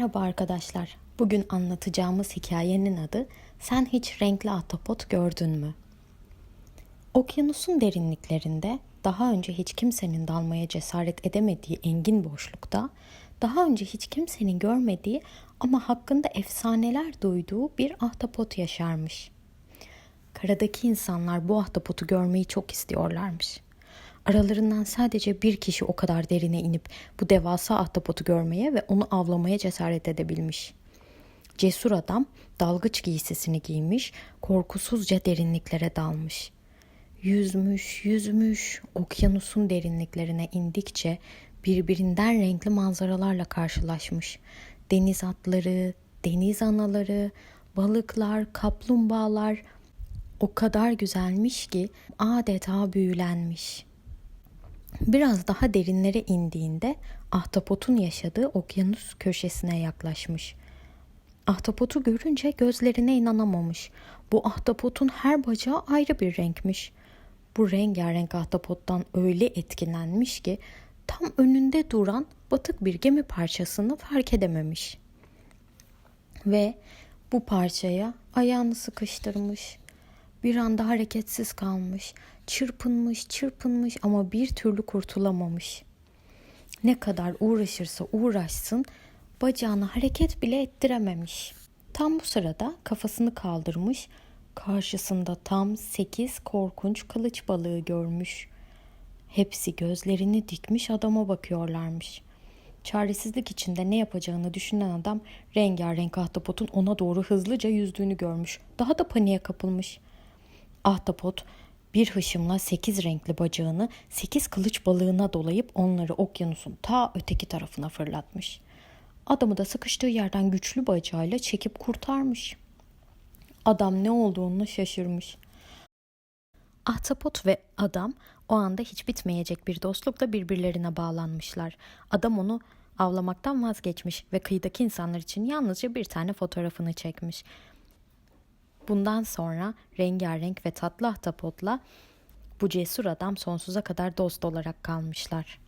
Merhaba arkadaşlar. Bugün anlatacağımız hikayenin adı Sen hiç renkli ahtapot gördün mü? Okyanusun derinliklerinde daha önce hiç kimsenin dalmaya cesaret edemediği engin boşlukta, daha önce hiç kimsenin görmediği ama hakkında efsaneler duyduğu bir ahtapot yaşarmış. Karadaki insanlar bu ahtapotu görmeyi çok istiyorlarmış. Aralarından sadece bir kişi o kadar derine inip bu devasa ahtapotu görmeye ve onu avlamaya cesaret edebilmiş. Cesur adam dalgıç giysisini giymiş, korkusuzca derinliklere dalmış. Yüzmüş, yüzmüş, okyanusun derinliklerine indikçe birbirinden renkli manzaralarla karşılaşmış. Deniz atları, deniz anaları, balıklar, kaplumbağalar o kadar güzelmiş ki adeta büyülenmiş. Biraz daha derinlere indiğinde ahtapotun yaşadığı okyanus köşesine yaklaşmış. Ahtapotu görünce gözlerine inanamamış. Bu ahtapotun her bacağı ayrı bir renkmiş. Bu rengarenk ahtapottan öyle etkilenmiş ki tam önünde duran batık bir gemi parçasını fark edememiş. Ve bu parçaya ayağını sıkıştırmış. Bir anda hareketsiz kalmış. Çırpınmış, çırpınmış ama bir türlü kurtulamamış. Ne kadar uğraşırsa uğraşsın bacağını hareket bile ettirememiş. Tam bu sırada kafasını kaldırmış, karşısında tam sekiz korkunç kılıç balığı görmüş. Hepsi gözlerini dikmiş adama bakıyorlarmış. Çaresizlik içinde ne yapacağını düşünen adam rengarenk ahtapotun ona doğru hızlıca yüzdüğünü görmüş. Daha da paniğe kapılmış. Ahtapot bir hışımla sekiz renkli bacağını sekiz kılıç balığına dolayıp onları okyanusun ta öteki tarafına fırlatmış. Adamı da sıkıştığı yerden güçlü bacağıyla çekip kurtarmış. Adam ne olduğunu şaşırmış. Ahtapot ve adam o anda hiç bitmeyecek bir dostlukla birbirlerine bağlanmışlar. Adam onu avlamaktan vazgeçmiş ve kıyıdaki insanlar için yalnızca bir tane fotoğrafını çekmiş. Bundan sonra rengarenk ve tatlı ahtapotla bu cesur adam sonsuza kadar dost olarak kalmışlar.